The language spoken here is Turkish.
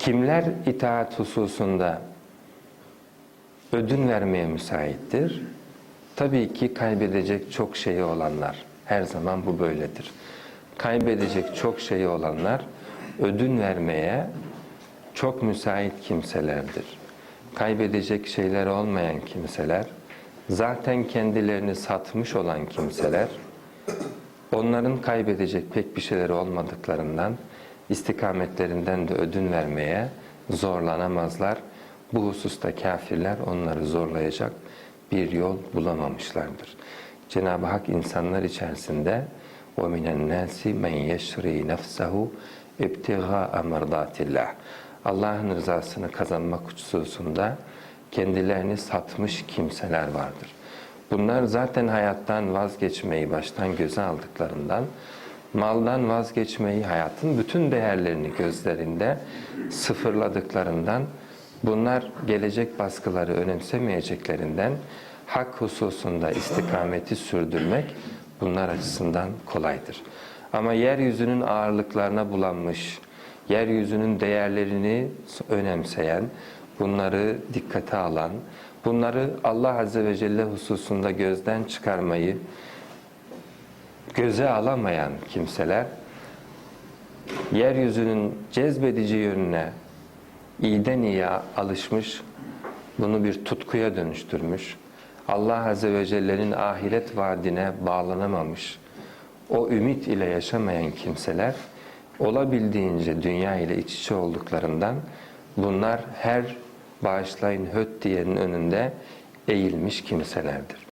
Kimler itaat hususunda ödün vermeye müsaittir? Tabii ki kaybedecek çok şeyi olanlar. Her zaman bu böyledir. Kaybedecek çok şeyi olanlar ödün vermeye çok müsait kimselerdir. Kaybedecek şeyler olmayan kimseler, zaten kendilerini satmış olan kimseler, onların kaybedecek pek bir şeyleri olmadıklarından istikametlerinden de ödün vermeye zorlanamazlar. Bu hususta kafirler onları zorlayacak bir yol bulamamışlardır. Cenab-ı Hak insanlar içerisinde وَمِنَ النَّاسِ مَنْ يَشْرِي نَفْسَهُ اِبْتِغَاءَ مَرْضَاتِ اللّٰهِ Allah'ın rızasını kazanmak hususunda kendilerini satmış kimseler vardır. Bunlar zaten hayattan vazgeçmeyi baştan göze aldıklarından, maldan vazgeçmeyi, hayatın bütün değerlerini gözlerinde sıfırladıklarından, bunlar gelecek baskıları önemsemeyeceklerinden, hak hususunda istikameti sürdürmek bunlar açısından kolaydır. Ama yeryüzünün ağırlıklarına bulanmış, yeryüzünün değerlerini önemseyen, bunları dikkate alan, bunları Allah Azze ve Celle hususunda gözden çıkarmayı göze alamayan kimseler, yeryüzünün cezbedici yönüne iyiden iyiye alışmış, bunu bir tutkuya dönüştürmüş, Allah Azze ve Celle'nin ahiret vaadine bağlanamamış, o ümit ile yaşamayan kimseler, olabildiğince dünya ile iç içe olduklarından bunlar her bağışlayın höt diyenin önünde eğilmiş kimselerdir.